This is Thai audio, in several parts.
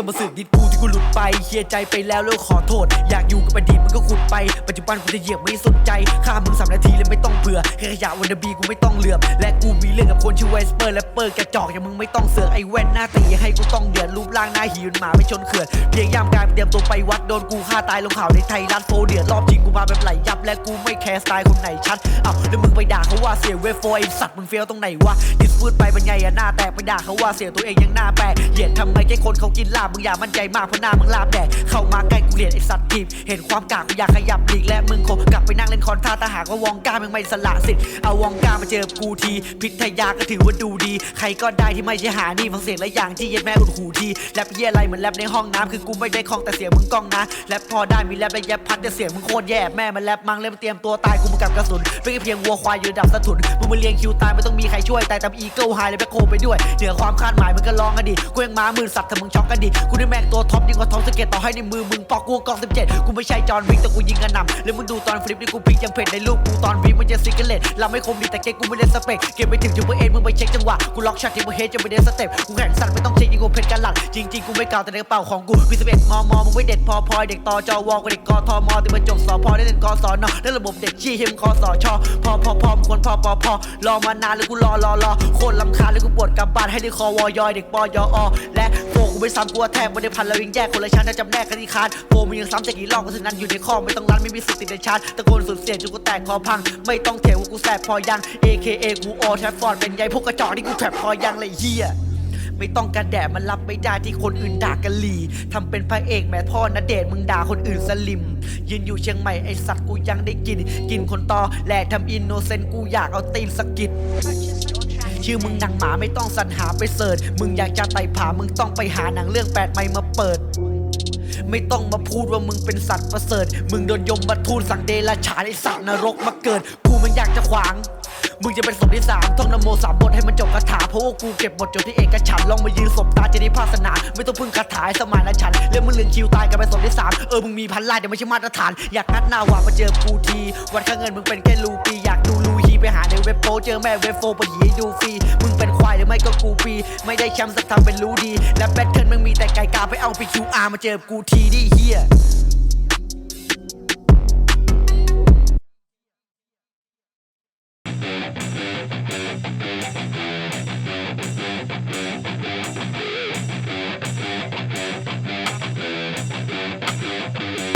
ต้องมาสืบดิดกูที่กูหลุดไปเคลียร์ใจไปแล้วแล้วขอโทษ อยากอยู่กับอดีตมันก็ขุดไป ปัจจุบันกูจะเหยียบไม่สนใจฆ่ามึงสามนาทีเลยไม่ต้องเบื่อแค่ขยะวันเดบีกูไม่ต้องเหลือบและกูมีเรื่องกับคนชื่อเวสเปอร์และเปอร์กระจอกอย่างมึงไม่ต้องเสือกไอ้แว่นหน้าตีให้กูต้องเดือดรูปร่างหน้าหิวหมาไม่ชนเขื่อนเพียงย่ำกายเตรียมตัวไปวัดโดนกูฆ่าตายลงข่าวในไทยรัฐโฟเดือดรอบจริงกูมาแบบไหลยับและกูไม่แคร์สไตล์คนไหนชัดเอ้าแล้วมึงไปด่าเขาว่าเสียเวฟโฟไอสัตว์มึงเฟี้ยวตรงไหนวะดิสพูดไปบรรยายหน้าแตกไปด่าเขาว่าเสียตัวเองยังหน้าแปลกเหยียดทำไมแค่คนเขากินลาบมึงอย่ามั่นใจมากเพราะหน้ามึงลาบแดกเข้ามาใกล้กูเกลียดไอสัตว์ทีบเห็นความกากกูอยากขยับหลีกและมึงคงกลับไปนั่งเล่นคอนท่าถ้าหากว่าวองก้ามึงไม่สละสิทธิ์เอาวองก้ามาเจอกูที พิทยาก็ถือว่าดูดี ใครก็ได้ที่ไม่ใช่หานี่ฟังเสียงและอย่างที่เย็ดแม่อุดหูทีแรปเยี่ยอะไรเหมือนแรปในห้องน้ำคือกูไม่ได้คลองแต่เสียงมึงกล้องนะแรปพอได้มีแรปและแยบพัดแต่เสียงมึงโคตรแย่แม่มันแรปมังเลยมันเตรียมตัวตายกูมึงกับกระสุนไม่ใช่เพียงวัวควายยืนดับสะทุนมึงมาเลี้ยงคิวตายไม่ต้องมีใครช่วยตายตามอีเกิลไฮเลยแบ็คโคไปด้วยเหนือความคาดหมายมึงก็ลองกันดิกูยังม้ามือสัตว์ถ้ามึงช็อกกันดิกูได้แม่งตัวท็อปยิงกว่าท็อปสเก็ตต่อให้ในมือมึงปอกกูกองสิบเจ็ดกูไม่ใช่จอห์นวิกแต่กูยิงกระหน่ำแล้วมึงดูตอนฟลิปนี่กูพิกยังเผ็ดในลูกกูตอนวิกมันจะซิกเกเลตเราไม่คมดีแต่เก๊กูไม่เล่นสเปกเก็บไปถึงจุดเบอร์เอ็นมึงไปเช็คจังหวะกูล็อกช็อตที่มึงเฮดจะไม่เดนสเต็ปกูแข่งสัตว์ไม่ต้องเช็คยิงกูเพชรกันหลังจริงๆกูไม่เก่าวแต่ในกระเป๋าของกูมีสิบเอ็ดมมมึงไม่เด็ดพอพอยเด็กต่อจอวอกับเด็กกอทอมที่มาจบสอพอได้เล่นกศนแล้ระบบเด็กชี้เฮมคอสอชอพอพอพอมควรพอปอพอรอมานานแล้วกูรอรอรอโคตรลำคาญแล้วกูปวดกำบานให้ได้คอวอยอยเด็กปอยออและโฟ ไม่ซ้ำกูว่าแทบไม่ได้พันเรายังแยกคนละชั้นถ้าจำแนกกันที่คานโฟมึงยังซ้ำจะกี่รอบก็ถึงนั้นอยู่ในข้อไม่ต้องรันไม่มีสิทธิ์ติดในชาร์ตตะโกนสุดเสียงจนกูแตกคอพัง ไม่ต้องเถียงว่ากูแสบพอยัง AKA กูออแทฟฟอร์ดเป็นไงพวกกระจอกที่กูแผลบพอยังเลยเฮียไม่ต้องการแดดมันรับไม่ได้ที่คนอื่นด่ากันหลีทำเป็นพระเอกแม่พ่อนะเดชน์มึงด่าคนอื่นสลิม ยืนอยู่เชียงใหม่ไอสัตว์กูยังได้กิน กินคนตอแหลกทำอินโนเซนต์กูอยากเอาตีนสะกิด ชื่อมึงหนังหมาไม่ต้องสรรหาไปเสิร์ชมึงอยากจะไต่ผามึงต้องไปหาหนังเรื่องแปดไม่มาเปิด ไม่ต้องมาพูดว่ามึงเป็นสัตว์ประเสริฐ มึงโดนยมมาทูลสั่งเดรัจฉานไอสัตว์นรกมาเกิดกูมันอยากจะขวางมึงจะเป็นศพที่สามท่องนโมสามบทให้มันจบคาถาเพราะว่ากูเก็บบทจบที่เอกฉันลองมายืนศพตาจะได้ภาสนาไม่ต้องพึ่งคาถาสมานฉันเรื่องมึงเลืองคิวตายกันเป็นศพที่สามเออมึงมีพันลายแต่ไม่ใช่มาตรฐาน อยากนัดหน้าว่ามาเจอกูทีวันค่าเงินมึงเป็นแค่ลูปีอยากดู ไปหาในเว็บโปเจอแม่เว็บโฟไปหยีให้ดูฟรีมึงเป็นควายหรือไม่ก็กูปีไม่ได้แชมป์สักทำเป็นรู้ดี และแบทเทิลมึงมีแต่ไก่กาไปเอาไป QR มาเจอกูทีดิเฮีย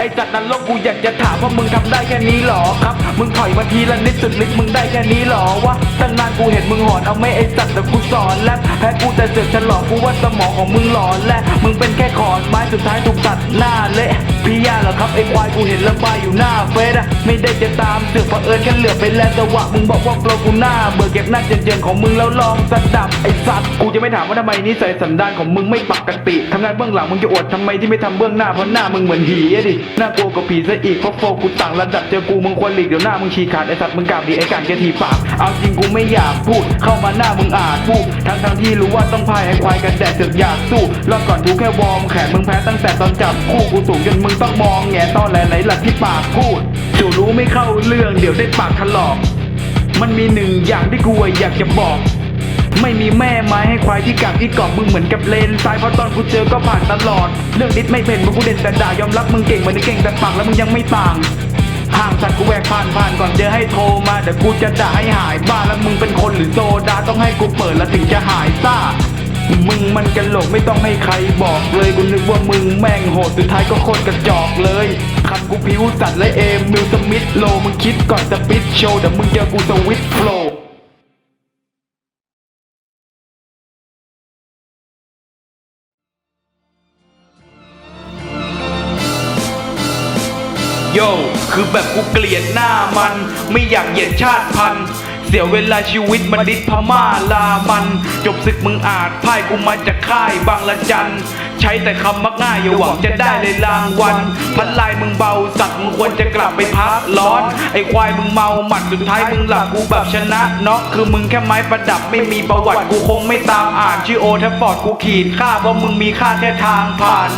อ้จัดนั้นโลกกูอยากจะถามว่ามึงทำได้แค่นี้หรอครับ มึงถอยมาทีละนิดสุดฤทธิ์มึงได้แค่นี้หรอวะตั้งนานกูเห็นมึงหอนเอาไม่ไอ้จัดแต่กูสอนแล้วแพ้กูแต่เสือกฉลองกูว่าสมองของมึงหลอนและมึงเป็นแค่ขอนไม้สุดท้ายถูกตัดหน้าเละพี่ยาเหรอครับไอ้ควายกูเห็นระบายอยู่หน้าเฟซอะไม่ได้จะตามเสือกเผอิญแค่เหลือไปแล้วจังหวะมึงบอกว่าโปรกูหน้าเบื่อเก็บหน้าเจนๆของมึงแล้วลองสดับไอ้สัตว์กูจะไม่ถามว่าทำไมนิสัยสันดานของมึงไม่ปกติทำงานเบื้องหลังมึงจะอวดทำไมที่ไม่ทำเบื้องหน้าเพราะหน้ามึงเหมือนหีอะดิน่ากลัวกว่าผีซะอีกเพราะโฟกูต่างระดับเจอกูมึงควรหลีกเดี๋ยวหน้ามึงฉีกขาดไอ้สัตว์มึงกราบดีไอ้การแกทีปากเอาจริงกูไม่อยากพูด เข้ามาหน้ามึงอาจพูดทั้งทั้งที่รู้ว่าต้องพายให้ควายกันแดดเสือกอยากสู้รอบก่อนกูแค่วอร์มแขนมึงแพ้ตั้งแต่ตอนจับคู่กูสูงจนมึงต้องมองแงตอนแหลไหนหลักที่ปากพูดจู่รู้ไม่เข้าเรื่องเดี๋ยวได้ปากถลอก มันมีหนึ่งอย่างที่กูอะอยากจะบอก ไม่มีแม่ไม้ให้ควายที่กักที่เกาะมึงเหมือนกับเลนซ้ายเพราะตอนกูเจอก็ผ่านตลอด เรื่องดิสไม่เป็นมึงกูเด่นแต่ด่ายอมรับมึงเก่งเหมือนเก่งแต่ปากแล้วมึงยังไม่ต่างห่างสัตว์กูแหวกผ่านผ่านก่อนเจอให้โทรมาเดี๋ยวกูจะด่าให้หายบ้าแล้วมึงเป็นคนหรือโซดาต้องให้กูเปิดแล้วถึงจะหายซ่ามึงมันกันโหลกไม่ต้องให้ใครบอกเลยกูนึกว่ามึงแม่งโหดสุดท้ายก็โคตรกระจอกเลยคำกูพิวสัตว์และเอมมิลสมิธโลมึงคิดก่อนจะปิดโชว์เดี๋ยวมึงเจอกูสวิตโฟล โยคือแบบกูเกลียดหน้ามัน ไม่อยากเหยียดชาติพันธุ์เสียเวลาชีวิตมันดิดพม่าลามัน จบศึกมึงอาจพ่ายกูมาจากค่ายบางละจัน ใช้แต่คำมักง่ายอย่าหวังจะได้เลยรางวัลพันลายมึงเบาสัตว์มึงควรจะกลับไปพักร้อน ไอควายมึงเมาหมัดสุดท้ายมึงหลับกูแบบชนะน็อกคือมึงแค่ไม้ประดับไม่มีประวัติกูคงไม่ตามอ่านชื่อโอแทฟฟอร์ดกูขีดค่าเพราะมึงมีค่าแค่ทางผ่าน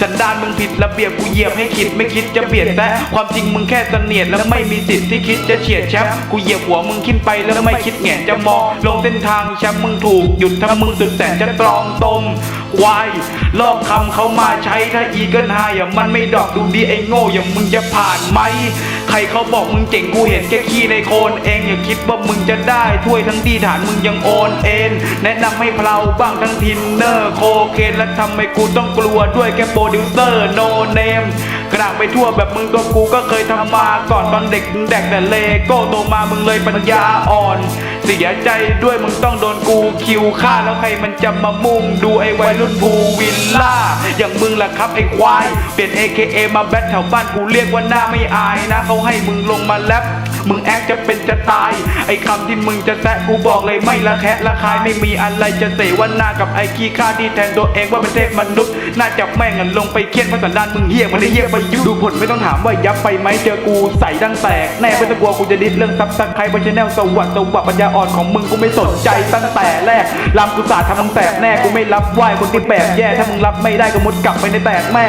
สันดานมึงผิดระเบียบกูเหยียบให้คิดไม่คิดจะเบียดแต่ความจริงมึงแค่เสนียดแล้วไม่มีสิทธิ์ที่คิดจะเฉียดแชมป์กูเหยียบหัวมึงขึ้นไปแล้วไม่คิดแหงนจะมองลงเส้นทางแชมป์มึงถูกหยุดถ้ามึงสุดแสนจะตรองตรง ควายลอกคำเขามาใช้ถ้าอีเกิลไฮอะมันไม่ดอกดูดีไอ้โง่อย่างมึงจะผ่านไหม ใครเขาบอกมึงเจ๋งกูเห็นแค่ขี้ในโคนเองอย่าคิดว่ามึงจะได้ถ้วยทั้งที่ฐานมึงยังโอนเอ็นแนะนำให้เพลาบ้างทั้งทินเนอร์โคเคนและทำให้กูต้องกลัวด้วยแค่โปรดิวเซอร์โนเนมกระางไปทั่วแบบมึงตัวกูก็เคยทำมาก่อนตอนเด็กมึงแดกแต่เลโก้โตมามึงเลยปัญญาอ่อน สียใจด้วยมึงต้องโดนกูคิวฆ่าแล้วใครมันจะมามุ่งดูไอ้วัยรุ่นภูวิลล่า อย่างมึงล่ะครับไอ้ควาย เปลี่ยน AKA มาแบทแถวบ้านกูเรียกว่าหน้าไม่อายนะเขาให้มึงลงมาแรป มึงแอคจะเป็นจะตาย ไอ้คำที่มึงจะแซะกูบอกเลยไม่ละแคะละคายไม่มีอะไรจะเสวันหน้ากับไอ้ขี้ข้าที่แทนตัวเองว่าเป็นเทพมนุษย์ น่าจับแม่งกันลงไปเคียนเพราะสันดานมึงเหี้ยมันได้เหี้ยไปยุดูผลไม่ต้องถามว่ายับไปไหมเจอกูใส่ดังแตกแน่ไม่ต้องกลัวกูจะดิสเรื่องซับสไครต์บนชแนลสวัสดิ์สวัสดิ์ปัญญาอ่อนของมึงกูไม่สนใจตั้งแต่แรกลำกูสาดทำมึงแตกแน่กูไม่รับไหวคนที่แปลกแย่ถ้ามึงรับไม่ได้ก็มุดกลับไปในแตกแม่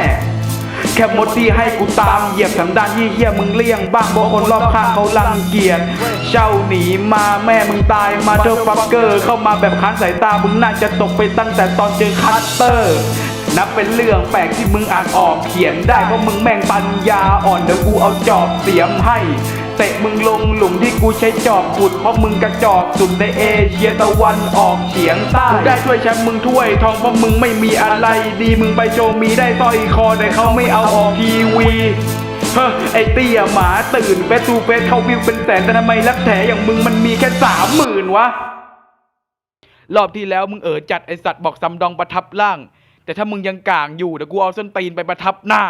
แค่มดที่ให้กูตามเหยียบทางด้านยี่เหี้ยมึงเลี่ยงบ้างเพราะคนรอบข้างเขารังเกียจเช่าหนีมาแม่มึงตายมาเธอฟักเกอร์ เข้ามาแบบค้านสายตามึงน่าจะตกไปตั้งแต่ตอนเจอคัตเตอร์นับเป็นเรื่องแปลกที่มึงอ่านออกเขียนได้เพราะมึงแม่งปัญญาอ่อนเดี๋ยวกูเอาจอบเสียมให้ ตะมึงลงหลุมที่กูใช้จอบขุดเพราะมึงกระจอกสุดในเอเชียตะวันออกเฉียงใต้ได้ช่วยแชมป์มึงถ้วยทองเพราะมึงไม่มีอะไร ดีมึงไปโชว์มีได้สร้อยคอแต่เขาไม่เอาออกทีวีเฮ้อไอเตี้ยหมาตื่นเฟสตูเฟสเข้าวิวเป็นแสนแต่ทำไมรับแถอย่างมึงมันมีแค่สามหมื่นวะรอบที่แล้วมึงเอ๋อจัดไอสัตว์บอกซำดองประทับล่าง แต่ถ้ามึงยังก่างอยู่เดี๋ยวกูเอาส้นตีนไปประทับหน้า